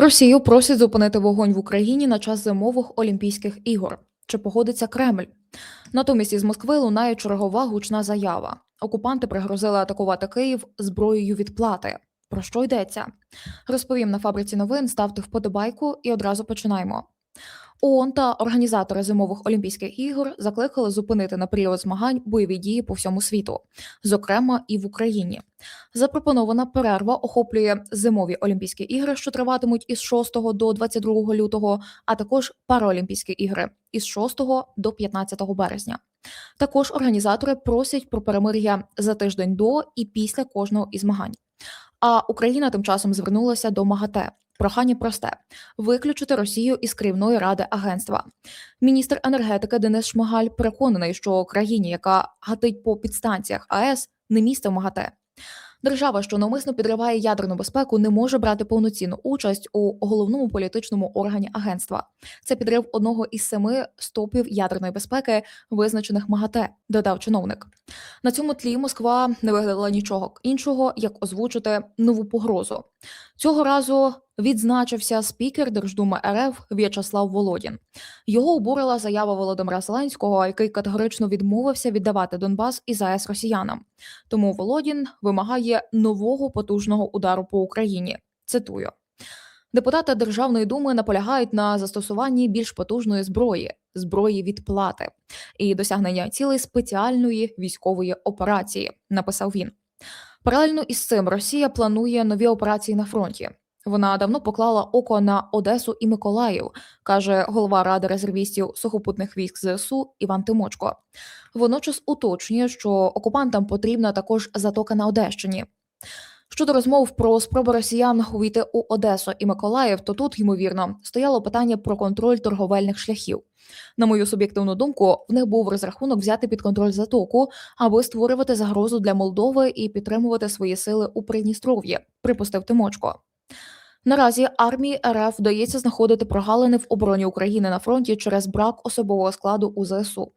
Росію просять зупинити вогонь в Україні на час зимових Олімпійських ігор. Чи погодиться Кремль? Натомість із Москви лунає чергова гучна заява. Окупанти пригрозили атакувати Київ зброєю відплати. Про що йдеться? Розповім на фабриці новин. Ставте вподобайку і одразу починаємо. ООН та організатори зимових Олімпійських ігор закликали зупинити на період змагань бойові дії по всьому світу, зокрема і в Україні. Запропонована перерва охоплює зимові Олімпійські ігри, що триватимуть із 6 до 22 лютого, а також Паралімпійські ігри із 6 до 15 березня. Також організатори просять про перемир'я за тиждень до і після кожного із змагань. А Україна тим часом звернулася до МАГАТЕ. Прохання просте виключити Росію із керівної ради агентства. Міністр енергетики Денис Шмигаль переконаний, що країні, яка гатить по підстанціях АЕС, не місце МАГАТЕ. Держава, що навмисно підриває ядерну безпеку, не може брати повноцінну участь у головному політичному органі агентства. Це підрив одного із семи стопів ядерної безпеки, визначених МАГАТЕ, додав чиновник. На цьому тлі Москва не виглядала нічого іншого, як озвучити нову погрозу. Цього разу відзначився спікер Держдуми РФ В'ячеслав Володін. Його обурила заява Володимира Зеленського, який категорично відмовився віддавати Донбас і ЗАЕС росіянам. Тому Володін вимагає нового потужного удару по Україні. Цитую. Депутати Державної думи наполягають на застосуванні більш потужної зброї, зброї відплати і досягнення цілей спеціальної військової операції, написав він. Паралельно із цим Росія планує нові операції на фронті. Вона давно поклала око на Одесу і Миколаїв, каже голова ради резервістів сухопутних військ ЗСУ Іван Тимочко. Водночас уточнює, що окупантам потрібна також затока на Одещині. Щодо розмов про спроби росіян увійти у Одесу і Миколаїв, то тут ймовірно стояло питання про контроль торговельних шляхів. На мою суб'єктивну думку, в них був розрахунок взяти під контроль затоку, аби створювати загрозу для Молдови і підтримувати свої сили у Придністров'ї, припустив Тимочко. Наразі армії РФ вдається знаходити прогалини в обороні України на фронті через брак особового складу у ЗСУ.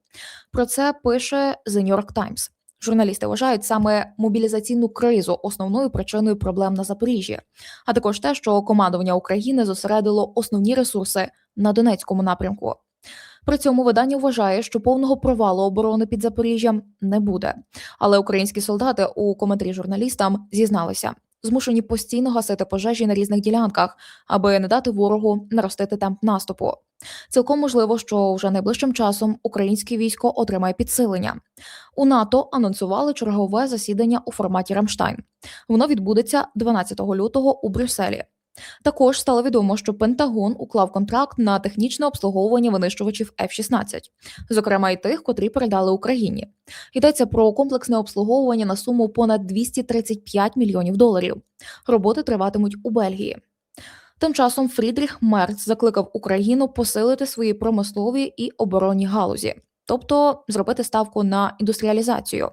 Про це пише The New York Times. Журналісти вважають саме мобілізаційну кризу основною причиною проблем на Запоріжжі, а також те, що командування України зосередило основні ресурси на Донецькому напрямку. При цьому видання вважає, що повного провалу оборони під Запоріжжям не буде. Але українські солдати у коментарі журналістам зізналися, змушені постійно гасити пожежі на різних ділянках, аби не дати ворогу наростити темп наступу. Цілком можливо, що вже найближчим часом українське військо отримає підсилення. У НАТО анонсували чергове засідання у форматі Рамштайн. Воно відбудеться 12 лютого у Брюсселі. Також стало відомо, що Пентагон уклав контракт на технічне обслуговування винищувачів F-16, зокрема й тих, котрі передали Україні. Йдеться про комплексне обслуговування на суму понад 235 мільйонів доларів. Роботи триватимуть у Бельгії. Тим часом Фрідріх Мерц закликав Україну посилити свої промислові і оборонні галузі, тобто зробити ставку на індустріалізацію.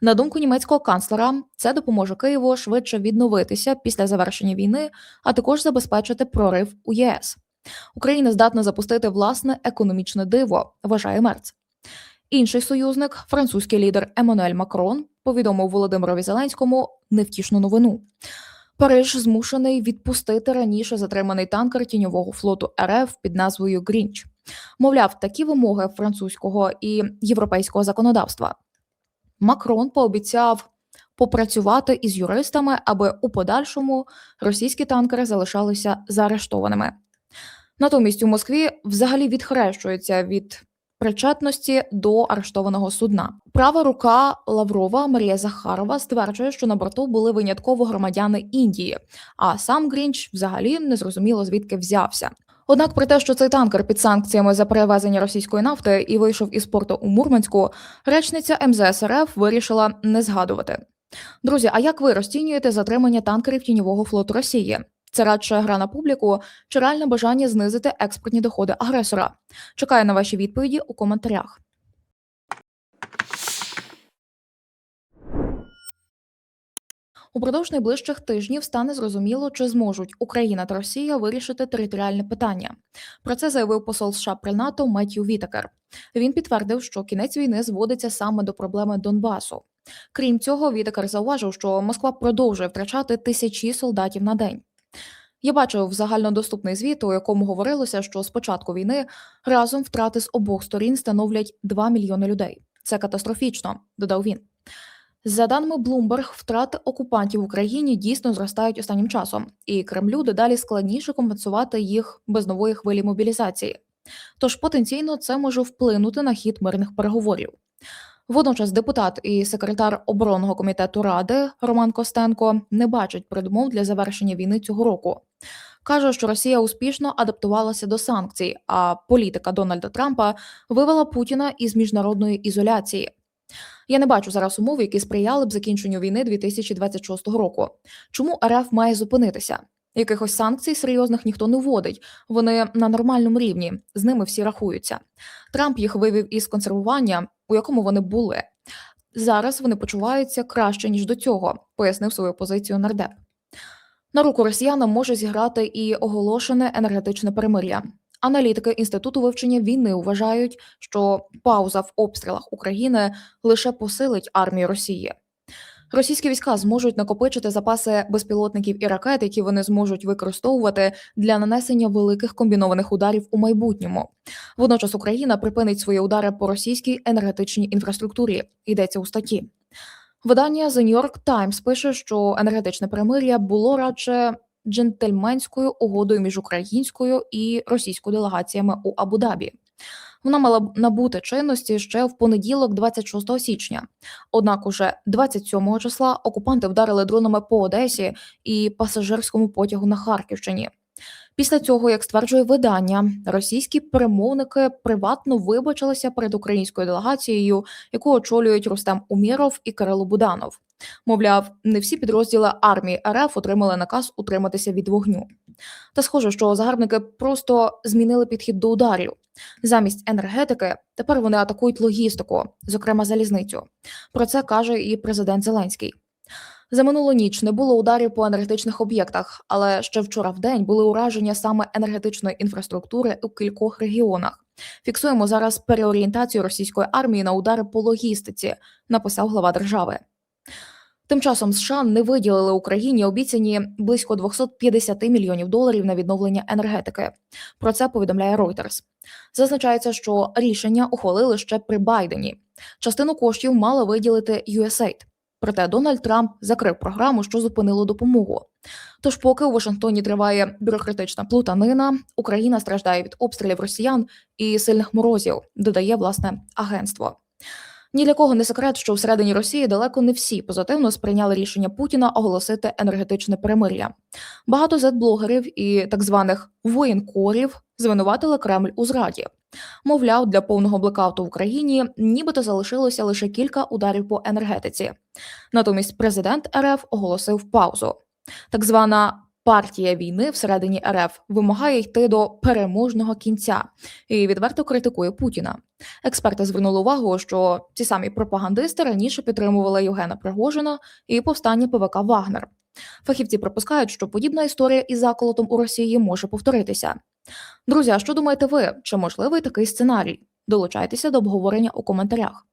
На думку німецького канцлера, це допоможе Києву швидше відновитися після завершення війни, а також забезпечити прорив у ЄС. Україна здатна запустити власне економічне диво, вважає Мерц. Інший союзник, французький лідер Еммануель Макрон, повідомив Володимирові Зеленському невтішну новину. Париж змушений відпустити раніше затриманий танкер тіньового флоту РФ під назвою Грінч. Мовляв, такі вимоги французького і європейського законодавства. Макрон пообіцяв попрацювати із юристами, аби у подальшому російські танкери залишалися заарештованими. Натомість у Москві взагалі відхрещується від причетності до арештованого судна. Права рука Лаврова Марія Захарова стверджує, що на борту були винятково громадяни Індії, а сам Грінч взагалі не зрозуміло звідки взявся. Однак, про те, що цей танкер під санкціями за перевезення російської нафти і вийшов із порту у Мурманську, речниця МЗС РФ вирішила не згадувати. Друзі, а як ви розцінюєте затримання танкерів тіньового флоту Росії? Це радше гра на публіку чи реальне бажання знизити експортні доходи агресора? Чекаю на ваші відповіді у коментарях. Упродовж найближчих тижнів стане зрозуміло, чи зможуть Україна та Росія вирішити територіальне питання. Про це заявив посол США при НАТО Меттью Вітакер. Він підтвердив, що кінець війни зводиться саме до проблеми Донбасу. Крім цього, Вітакер зауважив, що Москва продовжує втрачати тисячі солдатів на день. Я бачив загальнодоступний звіт, у якому говорилося, що з початку війни разом втрати з обох сторін становлять 2 мільйони людей. Це катастрофічно, додав він. За даними Bloomberg, втрати окупантів в Україні дійсно зростають останнім часом, і Кремлю дедалі складніше компенсувати їх без нової хвилі мобілізації. Тож потенційно це може вплинути на хід мирних переговорів. Водночас депутат і секретар оборонного комітету ради Роман Костенко не бачить передумов для завершення війни цього року. Каже, що Росія успішно адаптувалася до санкцій, а політика Дональда Трампа вивела Путіна із міжнародної ізоляції. Я не бачу зараз умов, які сприяли б закінченню війни 2026 року. Чому РФ має зупинитися? Якихось санкцій серйозних ніхто не вводить. Вони на нормальному рівні, з ними всі рахуються. Трамп їх вивів із консервування, у якому вони були. Зараз вони почуваються краще ніж до цього, пояснив свою позицію нардеп. На руку росіянам може зіграти і оголошене енергетичне перемир'я. Аналітики інституту вивчення війни вважають, що пауза в обстрілах України лише посилить армію Росії. Російські війська зможуть накопичити запаси безпілотників і ракет, які вони зможуть використовувати для нанесення великих комбінованих ударів у майбутньому. Водночас Україна припинить свої удари по російській енергетичній інфраструктурі. Йдеться у статті. Видання The New York Times пише, що енергетичне перемир'я було радше джентльменською угодою між українською і російською делегаціями у Абу-Дабі. Вона мала б набути чинності ще в понеділок, 26 січня. Однак, уже 27 числа окупанти вдарили дронами по Одесі і пасажирському потягу на Харківщині. Після цього, як стверджує видання, російські перемовники приватно вибачилися перед українською делегацією, яку очолюють Рустем Уміров і Кирило Буданов. Мовляв, не всі підрозділи армії РФ отримали наказ утриматися від вогню. Та схоже, що загарбники просто змінили підхід до ударів. Замість енергетики тепер вони атакують логістику, зокрема залізницю. Про це каже і президент Зеленський. За минулу ніч не було ударів по енергетичних об'єктах, але ще вчора в день були ураження саме енергетичної інфраструктури у кількох регіонах. Фіксуємо зараз переорієнтацію російської армії на удари по логістиці, написав глава держави. Тим часом США не виділили Україні обіцяні близько 250 мільйонів доларів на відновлення енергетики. Про це повідомляє Reuters. Зазначається, що рішення ухвалили ще при Байдені. Частину коштів мала виділити USAID. Проте Дональд Трамп закрив програму, що зупинило допомогу. Тож, поки у Вашингтоні триває бюрократична плутанина, Україна страждає від обстрілів росіян і сильних морозів, додає власне агентство. Ні для кого не секрет, що всередині Росії далеко не всі позитивно сприйняли рішення Путіна оголосити енергетичне перемир'я. Багато зет-блогерів і так званих воєнкорів звинуватили Кремль у зраді. Мовляв, для повного блекауту в Україні нібито залишилося лише кілька ударів по енергетиці. Натомість президент РФ оголосив паузу. Так звана партія війни всередині РФ вимагає йти до переможного кінця і відверто критикує Путіна. Експерти звернули увагу, що ці самі пропагандисти раніше підтримували Євгена Пригожина і повстання ПВК Вагнер. Фахівці припускають, що подібна історія із заколотом у Росії може повторитися. Друзі, а що думаєте ви? Чи можливий такий сценарій? Долучайтеся до обговорення у коментарях.